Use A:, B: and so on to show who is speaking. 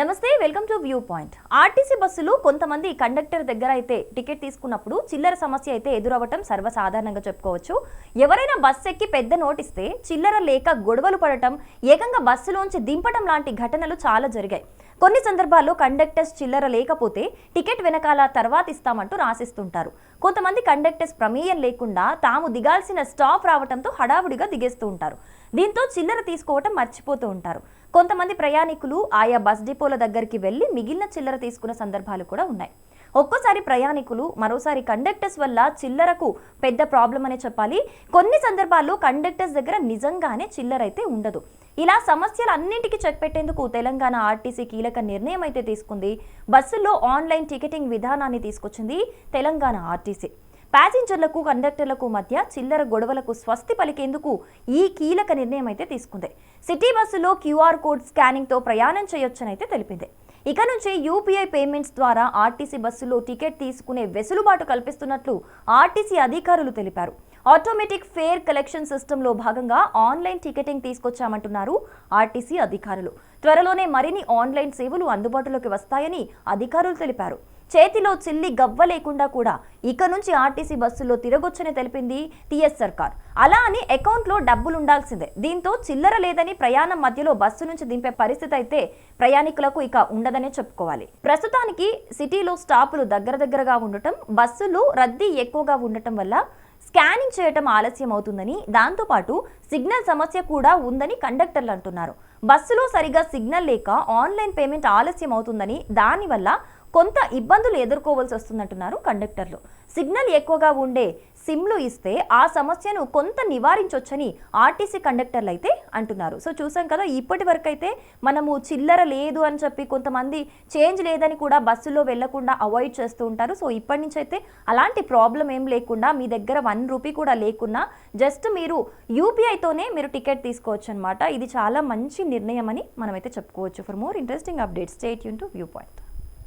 A: నమస్తే welcome to view point. RTC బస్సులు కొంతమంది కండక్టర్ దగ్గర అయితే టికెట్ తీసుకున్నప్పుడు చిల్లర సమస్య అయితే ఎదురవ్వటం సర్వసాధారణంగా చెప్పుకోవచ్చు. ఎవరైనా బస్సు ఎక్కి పెద్ద నోటిస్తే చిల్లర లేక గొడవలు పడటం ఏకంగా బస్సులోంచి దింపటం లాంటి ఘటనలు చాలా జరిగాయి. కొన్ని సందర్భాల్లో కండక్టర్స్ చిల్లర లేకపోతే టికెట్ వెనకాల తర్వాత ఇస్తామంటూ రాసిస్తుంటారు. కొంతమంది కండక్టర్స్ ప్రమేయం లేకుండా తాము దిగాల్సిన స్టాప్ రావడంతో హడావుడిగా దిగేస్తూ ఉంటారు. దీంతో చిల్లర తీసుకోవటం మర్చిపోతూ ఉంటారు. కొంతమంది ప్రయాణికులు ఆయా బస్ డిపోల దగ్గరికి వెళ్ళి మిగిలిన చిల్లర తీసుకున్న సందర్భాలు కూడా ఉన్నాయి. ఒక్కోసారి ప్రయాణికులు మరోసారి కండక్టర్స్ వల్ల చిల్లరకు పెద్ద ప్రాబ్లం అనే చెప్పాలి. కొన్ని సందర్భాల్లో కండక్టర్స్ దగ్గర నిజంగానే చిల్లర అయితే ఉండదు. ఇలా సమస్యలు అన్నింటికీ చెక్ పెట్టేందుకు తెలంగాణ ఆర్టీసీ కీలక నిర్ణయం అయితే తీసుకుంది. బస్సుల్లో ఆన్లైన్ టికెటింగ్ విధానాన్ని తీసుకొచ్చింది తెలంగాణ ఆర్టీసీ. ప్యాసింజర్లకు కండక్టర్లకు మధ్య చిల్లర గొడవలకు స్వస్తి పలికేందుకు ఈ కీలక నిర్ణయం అయితే తీసుకుంది. సిటీ బస్సులో క్యూఆర్ కోడ్ స్కానింగ్తో ప్రయాణం చేయొచ్చనైతే తెలిపింది. ఇక నుంచి యూపీఐ పేమెంట్స్ ద్వారా ఆర్టీసీ బస్సులో టికెట్ తీసుకునే వెసులుబాటు కల్పిస్తున్నట్లు ఆర్టీసీ అధికారులు తెలిపారు. ఆటోమేటిక్ ఫేర్ కలెక్షన్ సిస్టంలో భాగంగా ఆన్లైన్ టికెటింగ్ తీసుకొచ్చామంటున్నారు ఆర్టీసీ అధికారులు. త్వరలోనే మరిన్ని ఆన్లైన్ సేవలు అందుబాటులోకి వస్తాయని అధికారులు తెలిపారు. చేతిలో చిల్లి గవ్వ లేకుండా కూడా ఇక నుంచి ఆర్టీసీ బస్సుల్లో తిరగొచ్చని తెలిపింది టీఎస్ సర్కార్. అలా అని అకౌంట్లో డబ్బులు ఉండాల్సిందే దీంతో చిల్లర లేదని ప్రయాణం మధ్యలో బస్సు నుంచి దింపే పరిస్థితి అయితే ప్రయాణికులకు ఇక ఉండదనే చెప్పుకోవాలి. ప్రస్తుతానికి సిటీలో స్టాపులు దగ్గర దగ్గరగా ఉండటం బస్సులు రద్దీ ఎక్కువగా ఉండటం వల్ల స్కానింగ్ చేయటం ఆలస్యం అవుతుందని దాంతోపాటు సిగ్నల్ సమస్య కూడా ఉందని కండక్టర్లు అంటున్నారు. బస్సులో సరిగా సిగ్నల్ లేక ఆన్లైన్ పేమెంట్ ఆలస్యం అవుతుందని దానివల్ల కొంత ఇబ్బందులు ఎదుర్కోవాల్సి వస్తుందంటున్నారు కండక్టర్లు. సిగ్నల్ ఎక్కువగా ఉండే సిమ్లు ఇస్తే ఆ సమస్యను కొంత నివారించవచ్చని ఆర్టీసీ కండక్టర్లు అయితే అంటున్నారు. సో చూసాం కదా ఇప్పటి వరకు అయితే మనము చిల్లర లేదు అని చెప్పి కొంతమంది చేంజ్ లేదని కూడా బస్సులో వెళ్ళకుండా అవాయిడ్ చేస్తూ ఉంటారు. సో ఇప్పటి నుంచి అయితే అలాంటి ప్రాబ్లం ఏం లేకుండా మీ దగ్గర వన్ రూపీ కూడా లేకున్నా జస్ట్ మీరు యూపీఐతోనే మీరు టికెట్ తీసుకోవచ్చు అనమాట ఇది చాలా మంచి నిర్ణయం అని మనమైతే చెప్పుకోవచ్చు. For more interesting updates stay Yoon to view point